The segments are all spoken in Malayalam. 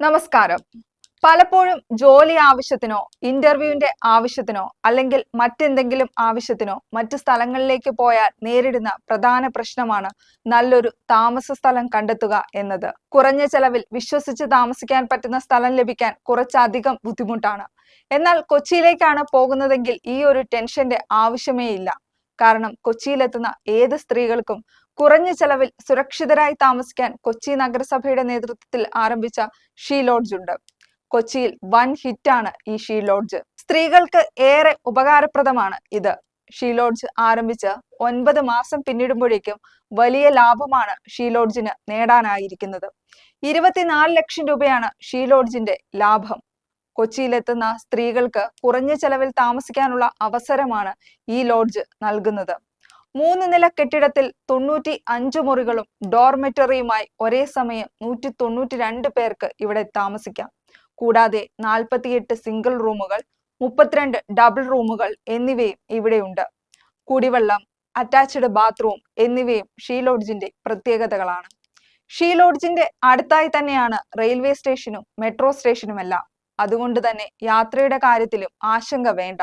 നമസ്കാരം. പലപ്പോഴും ജോലി ആവശ്യത്തിനോ ഇന്റർവ്യൂവിന്റെ ആവശ്യത്തിനോ അല്ലെങ്കിൽ മറ്റെന്തെങ്കിലും ആവശ്യത്തിനോ മറ്റു സ്ഥലങ്ങളിലേക്ക് പോയാൽ നേരിടുന്ന പ്രധാന പ്രശ്നമാണ് നല്ലൊരു താമസ സ്ഥലം കണ്ടെത്തുക എന്നത്. കുറഞ്ഞ ചെലവിൽ വിശ്വസിച്ച് താമസിക്കാൻ പറ്റുന്ന സ്ഥലം ലഭിക്കാൻ കുറച്ചധികം ബുദ്ധിമുട്ടാണ്. എന്നാൽ കൊച്ചിയിലേക്കാണ് പോകുന്നതെങ്കിൽ ഈ ഒരു ടെൻഷന്റെ ആവശ്യമേ ഇല്ല. കാരണം കൊച്ചിയിലെത്തുന്ന ഏത് സ്ത്രീകൾക്കും കുറഞ്ഞ ചെലവിൽ സുരക്ഷിതരായി താമസിക്കാൻ കൊച്ചി നഗരസഭയുടെ നേതൃത്വത്തിൽ ആരംഭിച്ച ഷീ ലോഡ്ജ് ഉണ്ട്. കൊച്ചിയിൽ വൻ ഹിറ്റാണ് ഈ ഷീ ലോഡ്ജ്. സ്ത്രീകൾക്ക് ഏറെ ഉപകാരപ്രദമാണ് ഇത്. ഷീ ലോഡ്ജ് ആരംഭിച്ച് ഒൻപത് മാസം പിന്നിടുമ്പോഴേക്കും വലിയ ലാഭമാണ് ഷീ ലോഡ്ജിന് നേടാനായിരിക്കുന്നത്. ഇരുപത്തിനാല് ലക്ഷം രൂപയാണ് ഷീ ലോഡ്ജിന്റെ ലാഭം. കൊച്ചിയിലെത്തുന്ന സ്ത്രീകൾക്ക് കുറഞ്ഞ ചെലവിൽ താമസിക്കാനുള്ള അവസരമാണ് ഈ ലോഡ്ജ് നൽകുന്നത്. മൂന്ന് നില കെട്ടിടത്തിൽ തൊണ്ണൂറ്റി അഞ്ച് മുറികളും ഡോർമെറ്ററിയുമായി ഒരേ സമയം നൂറ്റി തൊണ്ണൂറ്റി രണ്ട് പേർക്ക് ഇവിടെ താമസിക്കാം. കൂടാതെ നാൽപ്പത്തിയെട്ട് സിംഗിൾ റൂമുകൾ മുപ്പത്തിരണ്ട് ഡബിൾ റൂമുകൾ എന്നിവയും ഇവിടെയുണ്ട്. കുടിവെള്ളം അറ്റാച്ച്ഡ് ബാത്റൂം എന്നിവയും ഷീ ലോഡ്ജിന്റെ പ്രത്യേകതകളാണ്. ഷീ ലോഡ്ജിന്റെ അടുത്തായി തന്നെയാണ് റെയിൽവേ സ്റ്റേഷനും മെട്രോ സ്റ്റേഷനുമെല്ലാം. അതുകൊണ്ട് തന്നെ യാത്രയുടെ കാര്യത്തിലും ആശങ്ക വേണ്ട.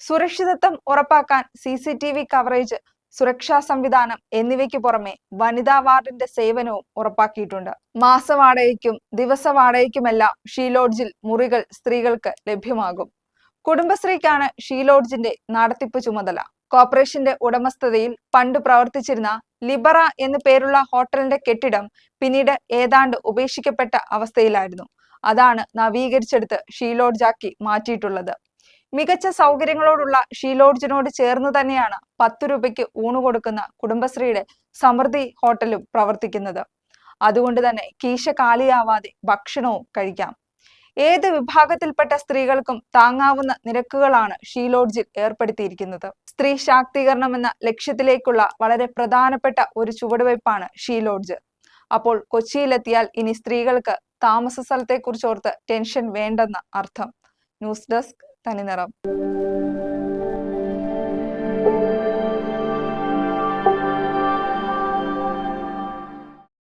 സുരക്ഷിതത്വം ഉറപ്പാക്കാൻ C C T V coverage സുരക്ഷാ സംവിധാനം എന്നിവയ്ക്ക് പുറമെ വനിതാ വാർഡിന്റെ സേവനവും ഉറപ്പാക്കിയിട്ടുണ്ട്. മാസവാടകയ്ക്കും ദിവസവാടകയ്ക്കുമെല്ലാം ഷീലോഡ്ജിൽ മുറികൾ സ്ത്രീകൾക്ക് ലഭ്യമാകും. കുടുംബശ്രീക്കാണ് ഷീലോഡ്ജിന്റെ നടത്തിപ്പ് ചുമതല. കോർപ്പറേഷന്റെ ഉടമസ്ഥതയിൽ പണ്ട് പ്രവർത്തിച്ചിരുന്ന ലിബറ എന്നു പേരുള്ള ഹോട്ടലിന്റെ കെട്ടിടം പിന്നീട് ഏതാണ്ട് ഉപേക്ഷിക്കപ്പെട്ട അവസ്ഥയിലായിരുന്നു. അതാണ് നവീകരിച്ചെടുത്ത് ഷീലോഡ്ജാക്കി മാറ്റിയിട്ടുള്ളത്. മികച്ച സൗകര്യങ്ങളോടുള്ള ഷീലോഡ്ജിനോട് ചേർന്ന് തന്നെയാണ് പത്ത് രൂപയ്ക്ക് ഊണ് കൊടുക്കുന്ന കുടുംബശ്രീയുടെ സമൃദ്ധി ഹോട്ടലും പ്രവർത്തിക്കുന്നത്. അതുകൊണ്ട് തന്നെ കീശ കാലിയാവാതെ ഭക്ഷണവും കഴിക്കാം. ഏത് വിഭാഗത്തിൽപ്പെട്ട സ്ത്രീകൾക്കും താങ്ങാവുന്ന നിരക്കുകളാണ് ഷീലോഡ്ജിൽ ഏർപ്പെടുത്തിയിരിക്കുന്നത്. സ്ത്രീ ശാക്തീകരണം എന്ന ലക്ഷ്യത്തിലേക്കുള്ള വളരെ പ്രധാനപ്പെട്ട ഒരു ചുവടുവയ്പ്പാണ് ഷീലോഡ്ജ്. അപ്പോൾ കൊച്ചിയിലെത്തിയാൽ ഇനി സ്ത്രീകൾക്ക് താമസ സ്ഥലത്തെക്കുറിച്ചോർത്ത് ടെൻഷൻ വേണ്ടെന്ന അർത്ഥം. News desk Thaniniram.